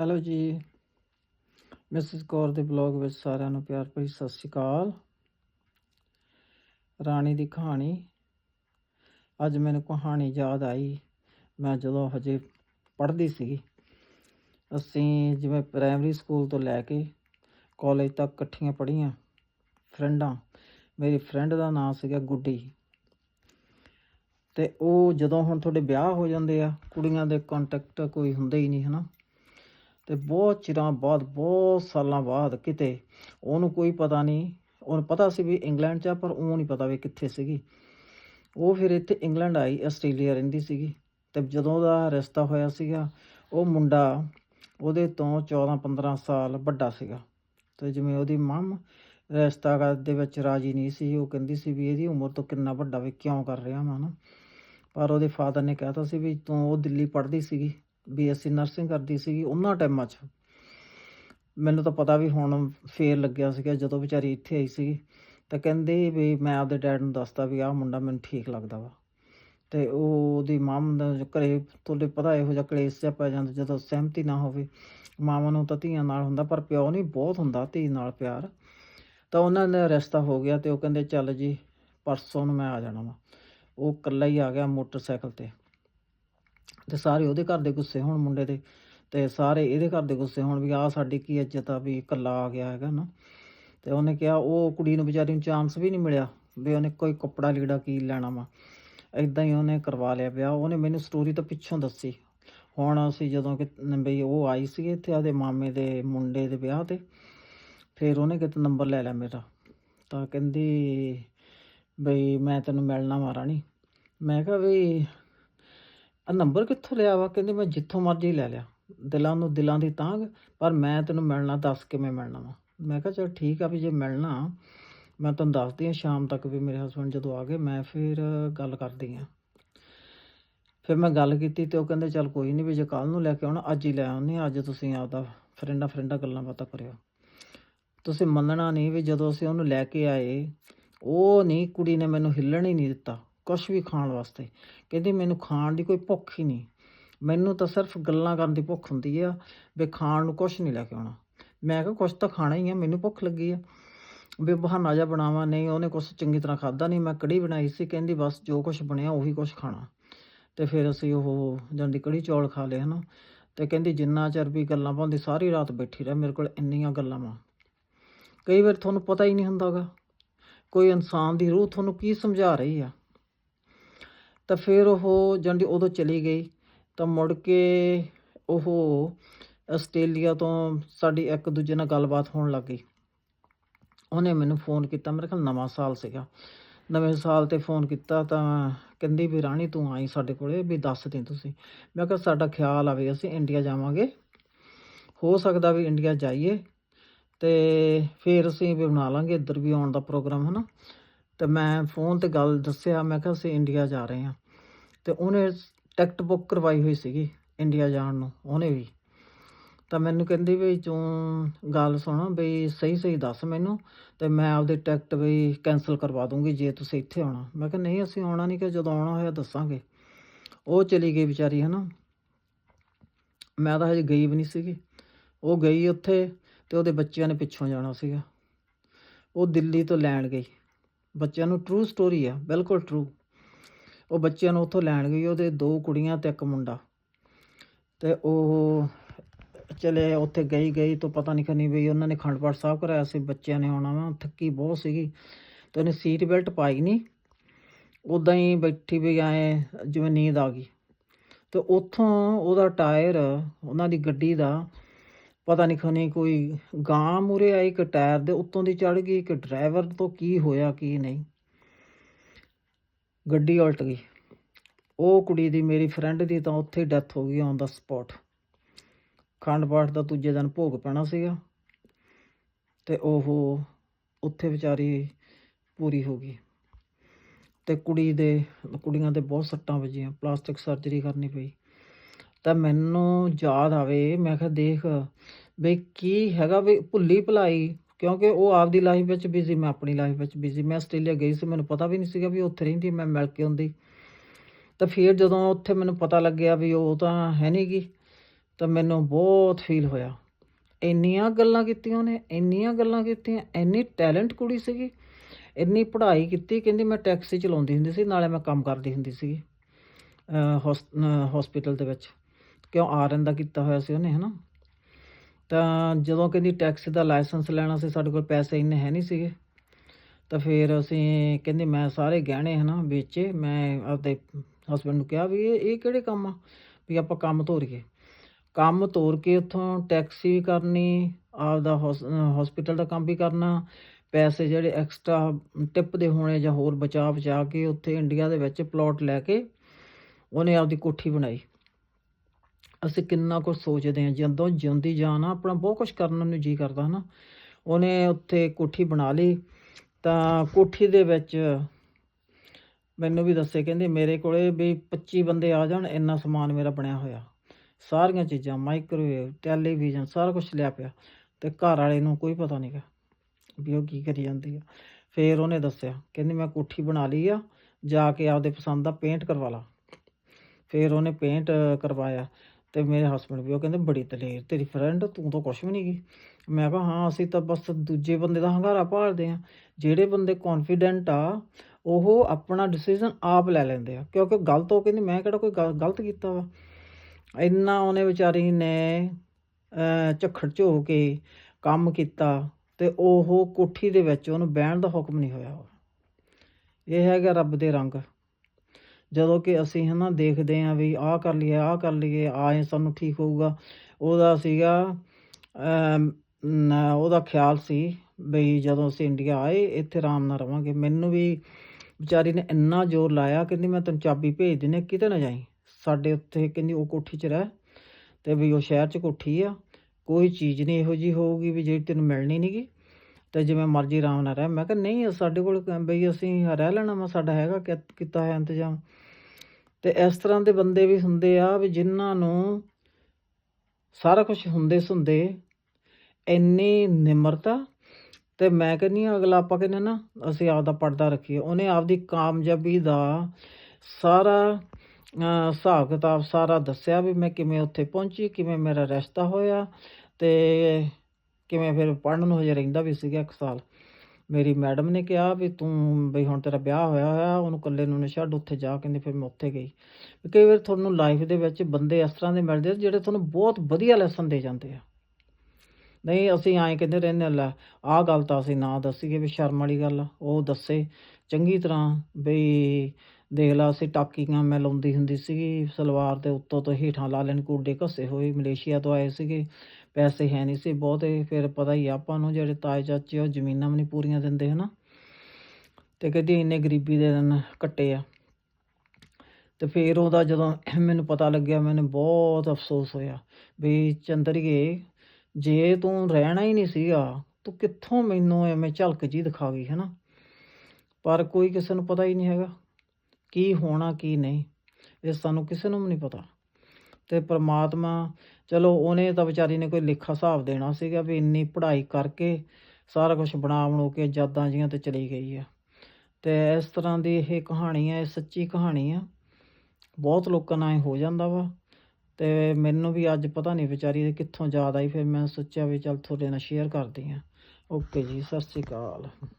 Hello ਜੀ। Mrs Kaur ਦੇ blog ਵਿੱਚ ਸਾਰਿਆਂ ਨੂੰ ਪਿਆਰ ਭਰੀ ਸਤਿ ਸ਼੍ਰੀ ਅਕਾਲ। ਰਾਣੀ ਦੀ ਕਹਾਣੀ। ਅੱਜ ਮੈਨੂੰ ਕਹਾਣੀ ਯਾਦ ਆਈ। ਮੈਂ ਜਦੋਂ ਹਜੇ ਪੜ੍ਹਦੀ ਸੀਗੀ ਅਸੀਂ ਜਿਵੇਂ ਪ੍ਰਾਇਮਰੀ ਸਕੂਲ ਤੋਂ ਲੈ ਕੇ ਕਾਲਜ ਤੱਕ ਇਕੱਠੀਆਂ ਪੜ੍ਹੀਆਂ ਫਰੈਂਡਾਂ। ਮੇਰੀ ਫਰੈਂਡ ਦਾ ਨਾਮ ਸੀਗਾ ਗੁੱਡੀ। ਤੇ ਉਹ ਜਦੋਂ ਹੁਣ ਤੁਹਾਡੇ ਵਿਆਹ ਹੋ ਜਾਂਦੇ ਆ, ਕੁੜੀਆਂ ਦੇ ਕੰਟੈਕਟ ਕੋਈ ਹੁੰਦੇ ਹੀ ਨਹੀਂ, ਹਨਾ? ਤੇ ਬਹੁਤ ਚਿਰਾਂ ਬਾਅਦ, ਬਹੁਤ ਸਾਲਾਂ ਬਾਅਦ ਕਿਤੇ ਉਹਨੂੰ ਕੋਈ ਪਤਾ ਨਹੀਂ, ਉਹਨੂੰ ਪਤਾ ਸੀ ਵੀ ਇੰਗਲੈਂਡ 'ਚ ਆ, ਪਰ ਉਹ ਨਹੀਂ ਪਤਾ ਵੀ ਕਿੱਥੇ ਸੀਗੀ। ਉਹ ਫਿਰ ਇੱਥੇ ਇੰਗਲੈਂਡ ਆਈ, ਆਸਟ੍ਰੇਲੀਆ ਰਹਿੰਦੀ ਸੀਗੀ ਤੇ ਜਦੋਂ ਉਹਦਾ ਰਿਸ਼ਤਾ ਹੋਇਆ ਸੀਗਾ, ਉਹ ਮੁੰਡਾ ਉਹਦੇ ਤੋਂ 14 15 ਸਾਲ ਵੱਡਾ ਸੀਗਾ ਤੇ ਜਿਵੇਂ ਉਹਦੀ ਮੰਮ ਰਿਸ਼ਤਾ ਕਰ ਦੇ ਵਿੱਚ ਰਾਜੀ ਨਹੀਂ ਸੀ, ਉਹ ਕਹਿੰਦੀ ਸੀ ਵੀ ਇਹਦੀ ਉਮਰ ਤੋਂ ਕਿੰਨਾ ਵੱਡਾ ਵੀ ਕਿਉਂ ਕਰ ਰਿਹਾ ਵਾ ਨਾ। ਪਰ ਉਹਦੇ ਫਾਦਰ ਨੇ ਕਹਿਤਾ ਸੀ ਵੀ ਤੂੰ ਉਹ ਦਿੱਲੀ ਪੜ੍ਹਦੀ ਸੀਗੀ ਬੀਐਸਸੀ ਨਰਸਿੰਗ ਕਰਦੀ ਸੀਗੀ ਉਹਨਾਂ ਟਾਈਮਾਂ 'ਚ। ਮੈਨੂੰ ਤਾਂ ਪਤਾ ਵੀ ਹੁਣ ਫੇਰ ਲੱਗਿਆ ਸੀਗਾ ਜਦੋਂ ਵਿਚਾਰੀ ਇੱਥੇ ਆਈ ਸੀਗੀ। ਤਾਂ ਕਹਿੰਦੇ ਵੀ ਮੈਂ ਆਪਦੇ ਡੈਡ ਨੂੰ ਦੱਸਦਾ ਵੀ ਆਹ ਮੁੰਡਾ ਮੈਨੂੰ ਠੀਕ ਲੱਗਦਾ ਵਾ। ਤੇ ਉਹ ਉਹਦੀ ਮਾਮ ਦਾ ਘਰੇ ਤੁਹਾਡੇ ਪਤਾ ਇਹੋ ਜਿਹਾ ਕਲੇਸ਼ ਜਿਹਾ ਪੈ ਜਾਂਦਾ ਜਦੋਂ ਸਹਿਮਤੀ ਨਾ ਹੋਵੇ। ਮਾਵਾਂ ਨੂੰ ਤਾਂ ਧੀਆਂ ਨਾਲ ਹੁੰਦਾ ਪਰ ਪਿਓ ਨਹੀਂ, ਬਹੁਤ ਹੁੰਦਾ ਧੀ ਨਾਲ ਪਿਆਰ। ਤਾਂ ਉਹਨਾਂ ਦਾ ਰਿਸ਼ਤਾ ਹੋ ਗਿਆ ਤੇ ਉਹ ਕਹਿੰਦੇ ਚੱਲ ਜੀ, ਪਰਸੋਂ ਨੂੰ ਮੈਂ ਆ ਜਾਣਾ ਵਾ। ਉਹ ਇਕੱਲਾ ਹੀ ਆ ਗਿਆ ਮੋਟਰਸਾਈਕਲ ਤੇ। ਤੇ ਸਾਰੇ ਉਹਦੇ ਘਰ ਦੇ ਗੁੱਸੇ ਹੋਣ ਮੁੰਡੇ ਦੇ ਤੇ ਸਾਰੇ ਇਹਦੇ ਘਰ ਦੇ ਗੁੱਸੇ ਹੋਣ ਵੀ ਆਹ ਸਾਡੀ ਕੀ ਇੱਜ਼ਤ ਆ ਵੀ ਇਕੱਲਾ ਆ ਗਿਆ ਹੈਗਾ ਨਾ। ਤੇ ਉਹਨੇ ਕਿਹਾ ਉਹ ਕੁੜੀ ਨੂੰ ਵਿਚਾਰੀ ਨੂੰ ਚਾਂਸ ਵੀ ਨਹੀਂ ਮਿਲਿਆ ਵੀ ਉਹਨੇ ਕੋਈ ਕੱਪੜਾ ਲੀੜਾ ਕੀ ਲੈਣਾ ਵਾ। ਇਦਾਂ ਹੀ ਉਹਨੇ ਕਰਵਾ ਲਿਆ ਵਿਆਹ। ਉਹਨੇ ਮੈਨੂੰ ਸਟੋਰੀ ਤਾਂ ਪਿੱਛੋਂ ਦੱਸੀ। ਹੁਣ ਅਸੀਂ ਜਦੋਂ ਕਿ ਬਈ ਉਹ ਆਈ ਸੀ ਇੱਥੇ ਆਦੇ ਮਾਮੇ ਦੇ ਮੁੰਡੇ ਦੇ ਵਿਆਹ ਤੇ, ਫਿਰ ਉਹਨੇ ਕਿਤੇ ਨੰਬਰ ਲੈ ਲਿਆ ਮੇਰਾ। ਤਾਂ ਕਹਿੰਦੀ ਬਈ ਮੈਂ ਤੈਨੂੰ ਮਿਲਣਾ ਮਾਰਾਣੀ ਮੈਂ ਕਿਹਾ ਵੀ ਆ ਨੰਬਰ ਕਿੱਥੋਂ ਲਿਆ ਵਾ? ਕਹਿੰਦੀ ਮੈਂ ਜਿੱਥੋਂ ਮਰਜ਼ੀ ਲੈ ਲਿਆ। ਦਿਲਾਂ ਨੂੰ ਦਿਲਾਂ ਦੀ ਤਾਂਗ ਪਰ ਮੈਂ ਤੈਨੂੰ ਮਿਲਣਾ ਦੱਸ ਕਿਵੇਂ ਮਿਲਣਾ ਵਾ? ਮੈਂ ਕਿਹਾ ਚਲ ਠੀਕ ਆ ਵੀ ਜੇ ਮਿਲਣਾ, ਮੈਂ ਤੁਹਾਨੂੰ ਦੱਸਦੀ ਹਾਂ ਸ਼ਾਮ ਤੱਕ ਵੀ ਮੇਰੇ ਹਸਬੰਡ ਜਦੋਂ ਆ ਗਏ, ਮੈਂ ਫਿਰ ਗੱਲ ਕਰਦੀ ਹਾਂ ਫਿਰ ਮੈਂ ਗੱਲ ਕੀਤੀ ਤੇ ਉਹ ਕਹਿੰਦੇ ਚਲ ਕੋਈ ਨਹੀਂ ਵੀ ਜੇ ਕੱਲ ਨੂੰ ਲੈ ਕੇ ਆਉਣਾ, ਅੱਜ ਹੀ ਲੈ ਆਉਂਦੇ ਹਾਂ ਅੱਜ ਤੁਸੀਂ ਆਪਦਾ ਫਰੈਂਡਾ ਫਰੈਂਡਾ ਗੱਲਾਂ ਬਾਤਾਂ ਕਰਿਓ। ਤੁਸੀਂ ਮੰਨਣਾ ਨਹੀਂ ਵੀ ਜਦੋਂ ਅਸੀਂ ਉਹਨੂੰ ਲੈ ਕੇ ਆਏ, ਉਹ ਨਹੀਂ ਕੁੜੀ ਨੇ ਮੈਨੂੰ ਹਿੱਲਣ ਹੀ ਨਹੀਂ ਦਿੱਤਾ। ਕੁਝ ਵੀ ਖਾਣ ਵਾਸਤੇ। ਕਹਿੰਦੀ ਮੈਨੂੰ ਖਾਣ ਦੀ ਕੋਈ ਭੁੱਖ ਹੀ ਨਹੀਂ। ਮੈਨੂੰ ਤਾਂ ਸਿਰਫ ਗੱਲਾਂ ਕਰਨ ਦੀ ਭੁੱਖ ਹੁੰਦੀ ਆ ਵੀ ਖਾਣ ਨੂੰ ਕੁਝ ਨਹੀਂ ਲੈ ਕੇ ਆਉਣਾ। ਮੈਂ ਕਿਹਾ ਕੁਝ ਤਾਂ ਖਾਣਾ ਹੀ ਆ, ਮੈਨੂੰ ਭੁੱਖ ਲੱਗੀ ਆ। ਵੀ ਬਹਾਨਾ ਜਿਹਾ ਬਣਾਵਾ, ਨਹੀਂ ਉਹਨੇ ਕੁਝ ਚੰਗੀ ਤਰ੍ਹਾਂ ਖਾਦਾ ਨਹੀਂ, ਮੈਂ ਕੜੀ ਬਣਾਈ ਸੀ, ਕਹਿੰਦੀ ਬਸ ਜੋ ਕੁਝ ਬਣਿਆ ਉਹੀ ਕੁਝ ਖਾਣਾ। ਤੇ ਫਿਰ ਅਸੀਂ ਉਹ ਜਾਂਦੀ ਕੜੀ ਚੌਲ ਖਾ ਲਏ, ਹਨਾ। ਤੇ ਕਹਿੰਦੀ ਜਿੰਨਾ ਚਿਰ ਵੀ ਗੱਲਾਂ ਪਾਉਂਦੀ ਸਾਰੀ ਰਾਤ ਬੈਠੀ ਰਹਿ ਮੇਰੇ ਕੋਲ ਇੰਨੀਆਂ ਗੱਲਾਂ ਵਾ। ਕਈ ਵਾਰ ਤੁਹਾਨੂੰ ਪਤਾ ਹੀ ਨਹੀਂ ਹੁੰਦਾਗਾ, ਕੋਈ ਇਨਸਾਨ ਦੀ ਰੂਹ ਤੁਹਾਨੂੰ ਕੀ ਸਮਝਾ ਰਹੀ ਆ। ਤਾਂ ਫਿਰ ਉਹ ਜਾਂਦੀ ਉਦੋਂ ਚਲੀ ਗਈ। ਤਾਂ ਮੁੜ ਕੇ ਉਹ ਆਸਟ੍ਰੇਲੀਆ ਤੋਂ ਸਾਡੀ ਇੱਕ ਦੂਜੇ ਨਾਲ ਗੱਲਬਾਤ ਹੋਣ ਲੱਗ ਗਈ। ਉਹਨੇ ਮੈਨੂੰ ਫੋਨ ਕੀਤਾ, ਮੇਰੇ ਖਿਆਲ ਨਵਾਂ ਸਾਲ ਸੀਗਾ। ਨਵੇਂ ਸਾਲ ਤੇ ਫੋਨ ਕੀਤਾ ਤਾਂ ਕਹਿੰਦੀ ਵੀ, ਰਾਣੀ ਤੂੰ ਆਈ ਸਾਡੇ ਕੋਲੇ ਵੀ ਦੱਸ ਦੇ ਤੁਸੀਂ। ਮੈਂ ਕਿਹਾ, ਸਾਡਾ ਖਿਆਲ ਆਵੇ ਅਸੀਂ ਇੰਡੀਆ ਜਾਵਾਂਗੇ। ਹੋ ਸਕਦਾ ਵੀ ਇੰਡੀਆ ਜਾਈਏ ਤੇ ਫਿਰ ਅਸੀਂ ਵੀ ਬਣਾ ਲਾਂਗੇ, ਇੱਧਰ ਵੀ ਆਉਣ ਦਾ ਪ੍ਰੋਗਰਾਮ, ਹਨਾ। ਤੇ ਮੈਂ ਫੋਨ ਤੇ ਗੱਲ ਦੱਸਿਆ, ਮੈਂ ਕਿਹਾ ਅਸੀਂ ਇੰਡੀਆ ਜਾ ਰਹੇ ਹਾਂ। ਤੇ ਉਹਨੇ ਟਿਕਟ ਬੁੱਕ ਕਰਵਾਈ ਹੋਈ ਸੀਗੀ ਇੰਡੀਆ ਜਾਣ ਨੂੰ, ਉਹਨੇ ਵੀ। ਤਾਂ ਮੈਨੂੰ ਕਹਿੰਦੀ ਵੀ ਤੂੰ ਗੱਲ ਸੁਣ ਬਈ ਸਹੀ ਸਹੀ ਦੱਸ ਮੈਨੂੰ ਤੇ ਮੈਂ ਆਪਦੀ ਟਿਕਟ ਵੀ ਕੈਨਸਲ ਕਰਵਾ ਦੂੰਗੀ ਜੇ ਤੁਸੀਂ ਇੱਥੇ ਆਉਣਾ। ਮੈਂ ਕਿਹਾ ਨਹੀਂ, ਅਸੀਂ ਆਉਣਾ ਨਹੀਂ ਕਿ ਜਦੋਂ ਆਉਣਾ ਹੋਇਆ ਦੱਸਾਂਗੇ। ਉਹ ਚਲੀ ਗਈ ਵਿਚਾਰੀ, ਹਨਾ। ਮੈਂ ਤਾਂ ਹਜੇ ਗਈ ਵੀ ਨਹੀਂ ਸੀਗੀ। ਉਹ ਗਈ ਉੱਥੇ ਤੇ ਉਹਦੇ ਬੱਚਿਆਂ ਨੇ ਪਿੱਛੋਂ ਜਾਣਾ ਸੀਗਾ। ਉਹ ਦਿੱਲੀ ਤੋਂ ਲੈਣ ਗਈ। ਬੱਚਿਆਂ ਨੂੰ ਟਰੂ ਸਟੋਰੀ ਆ, ਬਿਲਕੁਲ ਟਰੂ ਉਹ ਬੱਚਿਆਂ ਨੂੰ ਉੱਥੋਂ ਲੈਣ ਗਈ, ਉਹਦੇ ਦੋ ਕੁੜੀਆਂ ਤੇ ਇੱਕ ਮੁੰਡਾ। ਤੇ ਉਹ ਚਲੇ ਉੱਥੇ ਗਈ ਗਈ ਤੋਂ ਪਤਾ ਨਹੀਂ ਕਰਨੀ ਵੀ ਉਹਨਾਂ ਨੇ ਖੰਡ ਪਾਠ ਸਾਹਿਬ ਕਰਾਇਆ ਸੀ, ਬੱਚਿਆਂ ਨੇ ਆਉਣਾ ਵਾ, ਥੱਕੀ ਬਹੁਤ ਸੀਗੀ। ਤੇ ਉਹਨੇ ਸੀਟ ਬੈਲਟ ਪਾਈ ਨਹੀਂ ਉਦਾਂ ਹੀ ਬੈਠੀ ਵੀ ਐ, ਜਿਵੇਂ ਨੀਂਦ ਆ ਗਈ। ਤੇ ਉੱਥੋਂ ਉਹਦਾ ਟਾਇਰ ਉਹਨਾਂ ਦੀ ਗੱਡੀ ਦਾ ਪਤਾ ਨਹੀਂ ਖਣੀ ਕੋਈ ਗਾਂ ਮੂਰੇ ਆਈ ਇੱਕ ਟਾਇਰ ਦੇ ਉੱਤੋਂ ਦੀ ਚੜ ਗਈ, ਇੱਕ ਡਰਾਈਵਰ ਤੋਂ ਕੀ ਹੋਇਆ, ਕੀ ਨਹੀਂ। ਗੱਡੀ ਉਲਟ ਗਈ। ਉਹ ਕੁੜੀ ਦੀ ਮੇਰੀ ਫਰੈਂਡ ਦੀ ਤਾਂ ਉੱਥੇ ਡੈਥ ਹੋ ਗਈ ਔਨ ਦਾ ਸਪੌਟ ਖੰਡ ਪਾਠ ਦਾ ਦੂਜੇ ਦਿਨ ਭੋਗ ਪੈਣਾ ਸੀਗਾ। ਤੇ ਉਹ ਉੱਥੇ ਵਿਚਾਰੀ ਪੂਰੀ ਹੋ ਗਈ। ਤੇ ਕੁੜੀ ਦੇ, ਕੁੜੀਆਂ ਦੇ ਬਹੁਤ ਸੱਟਾਂ ਵੱਜੀਆਂ, ਪਲਾਸਟਿਕ ਸਰਜਰੀ ਕਰਨੀ ਪਈ। ਤਾਂ ਮੈਨੂੰ ਯਾਦ ਆਵੇ। ਮੈਂ ਕਿਹਾ ਦੇਖ ਬਈ ਕੀ ਹੈਗਾ ਵੀ ਭੁੱਲੀ ਭੁਲਾਈ, ਕਿਉਂਕਿ ਉਹ ਆਪਦੀ ਲਾਈਫ ਵਿੱਚ ਬਿਜ਼ੀ ਮੈਂ ਆਪਣੀ ਲਾਈਫ ਵਿੱਚ ਬਿਜ਼ੀ ਮੈਂ ਆਸਟ੍ਰੇਲੀਆ ਗਈ ਸੀ, ਮੈਨੂੰ ਪਤਾ ਵੀ ਨਹੀਂ ਸੀਗਾ ਵੀ ਉਹ ਉੱਥੇ ਰਹਿੰਦੀ, ਮੈਂ ਮਿਲ ਕੇ ਆਉਂਦੀ। ਤਾਂ ਫਿਰ ਜਦੋਂ ਉੱਥੇ ਮੈਨੂੰ ਪਤਾ ਲੱਗਿਆ ਵੀ ਉਹ ਤਾਂ ਹੈ ਨਹੀਂ ਗੀ, ਤਾਂ ਮੈਨੂੰ ਬਹੁਤ ਫੀਲ ਹੋਇਆ। ਇੰਨੀਆਂ ਗੱਲਾਂ ਕੀਤੀਆਂ ਉਹਨੇ, ਇੰਨੀਆਂ ਗੱਲਾਂ ਕੀਤੀਆਂ, ਇੰਨੀ ਟੈਲੈਂਟ ਕੁੜੀ ਸੀਗੀ, ਇੰਨੀ ਪੜ੍ਹਾਈ ਕੀਤੀ, ਕਹਿੰਦੀ ਮੈਂ ਟੈਕਸੀ ਚਲਾਉਂਦੀ ਹੁੰਦੀ ਸੀ, ਨਾਲੇ ਮੈਂ ਕੰਮ ਕਰਦੀ ਹੁੰਦੀ ਸੀ ਹਸਪੀਟਲ ਦੇ ਵਿੱਚ। ਕਿਉਂ ਆਰਨ ਦਾ ਕੀਤਾ ਹੋਇਆ ਸੀ ਉਹਨੇ, ਹਨਾ? ਤਾਂ ਜਦੋਂ ਕਹਿੰਦੀ ਟੈਕਸੀ ਦਾ ਲਾਇਸੈਂਸ ਲੈਣਾ ਸੀ, ਸਾਡੇ ਕੋਲ ਪੈਸੇ ਇੰਨੇ ਹੈ ਨਹੀਂ ਸੀਗੇ। ਤਾਂ ਫਿਰ ਅਸੀਂ ਕਹਿੰਦੇ, ਮੈਂ ਸਾਰੇ ਗਹਿਣੇ, ਹਨਾ, ਵੇਚੇ। ਮੈਂ ਆਪਦੇ ਹਸਬੰਡ ਨੂੰ ਕਿਹਾ ਵੀ ਇਹ ਇਹ ਕਿਹੜੇ ਕੰਮ ਆ? ਵੀ ਆਪਾਂ ਕੰਮ ਤੋਰੀਏ। ਕੰਮ ਤੋਰ ਕੇ ਉੱਥੋਂ ਟੈਕਸੀ ਵੀ ਕਰਨੀ, ਆਪਦਾ ਹਸਪੀਟਲ ਦਾ ਕੰਮ ਵੀ ਕਰਨਾ, ਪੈਸੇ ਜਿਹੜੇ ਐਕਸਟਰਾ ਟਿਪ ਦੇ ਹੋਣੇ ਜਾਂ ਹੋਰ ਬਚਾ ਬਚਾ ਕੇ ਉੱਥੇ ਇੰਡੀਆ ਦੇ ਵਿੱਚ ਪਲਾਟ ਲੈ ਕੇ ਉਹਨੇ ਆਪਦੀ ਕੋਠੀ ਬਣਾਈ। ਅਸੀਂ ਕਿੰਨਾ ਕੁਝ ਸੋਚਦੇ ਹਾਂ ਜਦੋਂ ਜਿਉਂਦੀ ਜਾਨ ਆ ਆਪਣਾ ਬਹੁਤ ਕੁਝ ਕਰਨ ਨੂੰ ਜੀ ਕਰਦਾ ਹਨਾ। ਉਹਨੇ ਉੱਥੇ ਕੋਠੀ ਬਣਾ ਲਈ, ਤਾਂ ਕੋਠੀ ਦੇ ਵਿੱਚ ਮੈਨੂੰ ਵੀ ਦੱਸੇ, ਕਹਿੰਦੇ ਮੇਰੇ ਕੋਲੇ ਵੀ 25 ਬੰਦੇ ਆ ਜਾਣ, ਇੰਨਾ ਸਮਾਨ ਮੇਰਾ ਬਣਿਆ ਹੋਇਆ। ਸਾਰੀਆਂ ਚੀਜ਼ਾਂ ਮਾਈਕ੍ਰੋਵੇਵ ਟੈਲੀਵਿਜ਼ਨ ਸਾਰਾ ਕੁਝ ਲਿਆ ਪਿਆ। ਤੇ ਘਰ ਵਾਲੇ ਨੂੰ ਕੋਈ ਪਤਾ ਨਹੀਂਗਾ ਵੀ ਉਹ ਕੀ ਕਰੀ ਜਾਂਦੀ ਆ। ਫਿਰ ਉਹਨੇ ਦੱਸਿਆ, ਕਹਿੰਦੀ ਮੈਂ ਕੋਠੀ ਬਣਾ ਲਈ ਆ, ਜਾ ਕੇ ਆਪਦੇ ਪਸੰਦ ਦਾ ਪੇਂਟ ਕਰਵਾ ਲਾ। ਫਿਰ ਉਹਨੇ ਪੇਂਟ ਕਰਵਾਇਆ। ਤੇ ਮੇਰੇ ਹਸਬੰਡ ਵੀ ਉਹ ਕਹਿੰਦੇ ਬੜੀ ਦਲੇਰ ਤੇਰੀ ਫਰੈਂਡ ਤੂੰ ਤਾਂ ਕੁਛ ਵੀ ਨਹੀਂ ਗਈ ਮੈਂ ਕਿਹਾ, ਹਾਂ, ਅਸੀਂ ਤਾਂ ਬਸ ਦੂਜੇ ਬੰਦੇ ਦਾ ਹੰਗਾਰਾ ਭਾਲਦੇ ਆ। ਜਿਹੜੇ ਬੰਦੇ ਕੌਨਫੀਡੈਂਟ ਆ, ਉਹ ਆਪਣਾ ਡਿਸੀਜਨ ਆਪ ਲੈ ਲੈਂਦੇ ਆ। ਕਿਉਂਕਿ ਗਲਤ ਉਹ ਕਹਿੰਦੀ, ਮੈਂ ਕਿਹੜਾ ਕੋਈ ਗਲ- ਗਲਤ ਕੀਤਾ ਵਾ? ਇੰਨਾ ਉਹਨੇ ਵਿਚਾਰੀ ਨੇ ਝੱਖੜ ਝੋ ਕੇ ਕੰਮ ਕੀਤਾ ਤੇ ਉਹ ਕੋਠੀ ਦੇ ਵਿੱਚ ਉਹਨੂੰ ਬਹਿਣ ਦਾ ਹੁਕਮ ਨਹੀਂ ਹੋਇਆ। ਇਹ ਹੈਗਾ ਰੱਬ ਦੇ ਰੰਗ। ਜਦੋਂ ਕਿ ਅਸੀਂ ਹਨਾ ਦੇਖਦੇ ਆਂ ਵੀ ਆਹ ਕਰ ਲਈਏ, ਆਹ ਕਰ ਲਈਏ ਆਏ ਸਾਨੂੰ ਠੀਕ ਹੋਊਗਾ। ਉਹਦਾ ਸੀਗਾ ਉਹਦਾ ਖਿਆਲ ਸੀ ਬਈ ਜਦੋਂ ਅਸੀਂ ਇੰਡੀਆ ਆਏ, ਇੱਥੇ ਆਰਾਮ ਨਾਲ ਰਵਾਂਗੇ। ਮੈਨੂੰ ਵੀ ਵਿਚਾਰੀ ਨੇ ਇੰਨਾ ਜ਼ੋਰ ਲਾਇਆ, ਕਹਿੰਦੀ ਮੈਂ ਤੈਨੂੰ ਚਾਬੀ ਭੇਜ ਦਿੰਦੀ ਕਿਤੇ ਨਾ ਜਾਈ। ਸਾਡੇ ਉੱਥੇ ਕਹਿੰਦੀ ਉਹ ਕੋਠੀ 'ਚ ਰਹਿ ਤੇ ਵੀ ਉਹ ਸ਼ਹਿਰ 'ਚ ਕੋਠੀ ਆ, ਕੋਈ ਚੀਜ਼ ਨਹੀਂ ਇਹੋ ਜੀ ਹੋਊਗੀ ਵੀ ਜਿਹੜੀ ਤੈਨੂੰ ਮਿਲਣੀ ਨਹੀਂਗੀ ਤੇ ਜਿਵੇਂ ਮਰਜ਼ੀ ਆਰਾਮ ਨਾਲ ਰਹਿ। ਮੈਂ ਕਿਹਾ, ਨਹੀਂ, ਸਾਡੇ ਕੋਲ ਕ- ਬਈ ਅਸੀਂ ਰਹਿ ਲੈਣਾ ਵਾ, ਸਾਡਾ ਹੈਗਾ, ਕਿ- ਕੀਤਾ ਹੈ ਇੰਤਜ਼ਾਮ। ਤੇ ਇਸ ਤਰ੍ਹਾਂ ਦੇ ਬੰਦੇ ਵੀ ਹੁੰਦੇ ਆ ਵੀ ਜਿਨ੍ਹਾਂ ਨੂੰ ਸਾਰਾ ਕੁਝ ਹੁੰਦੇ ਸੁੰਦੇ ਇੰਨੀ ਨਿਮਰਤਾ ਤੇ ਮੈਂ ਕਹਿੰਦੀ ਹਾਂ, ਅਗਲਾ ਆਪਾਂ ਕਹਿੰਦੇ ਨਾ, ਅਸੀਂ ਆਪਦਾ ਪਰਦਾ ਰੱਖੀਏ। ਉਹਨੇ ਆਪਦੀ ਕਾਮਯਾਬੀ ਦਾ ਸਾਰਾ ਹਿਸਾਬ ਕਿਤਾਬ ਸਾਰਾ ਦੱਸਿਆ ਵੀ ਮੈਂ ਕਿਵੇਂ ਉੱਥੇ ਪਹੁੰਚੀ, ਕਿਵੇਂ ਮੇਰਾ ਰਸ਼ਤਾ ਹੋਇਆ ਤੇ ਕਿਵੇਂ ਫਿਰ ਪੜ੍ਹਨ ਨੂੰ ਹਜੇ ਰਹਿੰਦਾ ਵੀ ਸੀਗਾ ਇੱਕ ਸਾਲ। ਮੇਰੀ ਮੈਡਮ ਨੇ ਕਿਹਾ ਵੀ ਤੂੰ ਬਈ ਹੁਣ ਤੇਰਾ ਵਿਆਹ ਹੋਇਆ ਹੋਇਆ ਉਹਨੂੰ ਇਕੱਲੇ ਨੂੰ ਨਾ ਛੱਡ ਉੱਥੇ ਜਾ ਕਹਿੰਦੇ ਫਿਰ ਮੈਂ ਉੱਥੇ ਗਈ। ਵੀ ਕਈ ਵਾਰ ਤੁਹਾਨੂੰ ਲਾਈਫ ਦੇ ਵਿੱਚ ਬੰਦੇ ਇਸ ਤਰ੍ਹਾਂ ਦੇ ਮਿਲਦੇ ਜਿਹੜੇ ਤੁਹਾਨੂੰ ਬਹੁਤ ਵਧੀਆ ਲੈਸਨ ਦੇ ਜਾਂਦੇ ਆ। ਨਹੀਂ ਅਸੀਂ ਐਂ ਕਹਿੰਦੇ ਰਹਿੰਦੇ ਹਾਂ, ਲੈ ਆਹ ਗੱਲ ਤਾਂ ਅਸੀਂ ਨਾ ਦੱਸੀਏ ਵੀ ਸ਼ਰਮ ਵਾਲੀ ਗੱਲ ਆ ਉਹ ਦੱਸੇ। ਚੰਗੀ ਤਰ੍ਹਾਂ ਬਈ ਦੇਖ ਲਾ ਅਸੀਂ ਟਾਕੀਆਂ ਮੈਂ ਲਾਉਂਦੀ ਹੁੰਦੀ ਸੀਗੀ ਸਲਵਾਰ ਦੇ ਉੱਤੋਂ ਤੋਂ ਹੇਠਾਂ ਲਾ ਲੈਣ ਕੂਡੇ ਘਸੇ ਹੋਏ ਮਲੇਸ਼ੀਆ ਤੋਂ ਆਏ ਸੀਗੇ। ਪੈਸੇ ਹੈ ਨਹੀਂ ਸੀ, ਬਹੁਤੇ ਫਿਰ ਪਤਾ ਹੀ ਆ ਆਪਾਂ ਨੂੰ ਜਿਹੜੇ ਤਾਏ ਚਾਚੇ ਉਹ ਜ਼ਮੀਨਾਂ ਵੀ ਨਹੀਂ ਪੂਰੀਆਂ ਦਿੰਦੇ, ਹਨਾ। ਤੇ ਕਹਿੰਦੀ ਇੰਨੇ ਗਰੀਬੀ ਦੇ ਦਿਨ ਕੱਟੇ ਆ। ਤੇ ਫਿਰ ਉਹਦਾ ਜਦੋਂ ਮੈਨੂੰ ਪਤਾ ਲੱਗਿਆ, ਮੈਨੂੰ ਬਹੁਤ ਅਫਸੋਸ ਹੋਇਆ ਵੀ ਚੰਦਰੀਏ, ਜੇ ਤੂੰ ਰਹਿਣਾ ਹੀ ਨਹੀਂ ਸੀਗਾ, ਤੂੰ ਕਿੱਥੋਂ ਮੈਨੂੰ ਐਵੇਂ ਝਲਕ ਜੀ ਦਿਖਾ ਗਈ, ਹਨਾ। ਪਰ ਕੋਈ ਕਿਸੇ ਨੂੰ ਪਤਾ ਹੀ ਨਹੀਂ ਹੈਗਾ, ਕੀ ਹੋਣਾ, ਕੀ ਨਹੀਂ। ਇਹ ਸਾਨੂੰ ਕਿਸੇ ਨੂੰ ਵੀ ਨਹੀਂ ਪਤਾ। ਤੇ ਪ੍ਰਮਾਤਮਾ ਚਲੋ ਉਹਨੇ ਤਾਂ ਵਿਚਾਰੀ ਨੇ ਕੋਈ ਲੇਖਾ ਹਿਸਾਬ ਦੇਣਾ ਸੀਗਾ ਵੀ ਇੰਨੀ ਪੜ੍ਹਾਈ ਕਰਕੇ ਸਾਰਾ ਕੁਝ ਬਣਾ ਬਣੂ ਕੇ ਜਾਦਾਂ ਜੀਆਂ ਤੇ ਚਲੀ ਗਈ ਆ। ਤੇ ਇਸ ਤਰ੍ਹਾਂ ਦੀ ਇਹ ਕਹਾਣੀ ਹੈ ਇਹ ਸੱਚੀ ਕਹਾਣੀ ਆ। ਬਹੁਤ ਲੋਕਾਂ ਨਾਲ ਹੋ ਜਾਂਦਾ ਵਾ। ਤੇ ਮੈਨੂੰ ਵੀ ਅੱਜ ਪਤਾ ਨਹੀਂ ਵਿਚਾਰੀ ਦੇ ਕਿੱਥੋਂ ਯਾਦ ਆਈ, ਫਿਰ ਮੈਂ ਸੋਚਿਆ ਵੀ ਚੱਲ ਤੁਹਾਡੇ ਨਾਲ ਸ਼ੇਅਰ ਕਰਦੀ ਆ। ਓਕੇ ਜੀ, ਸਤਿ ਸ਼੍ਰੀ ਅਕਾਲ।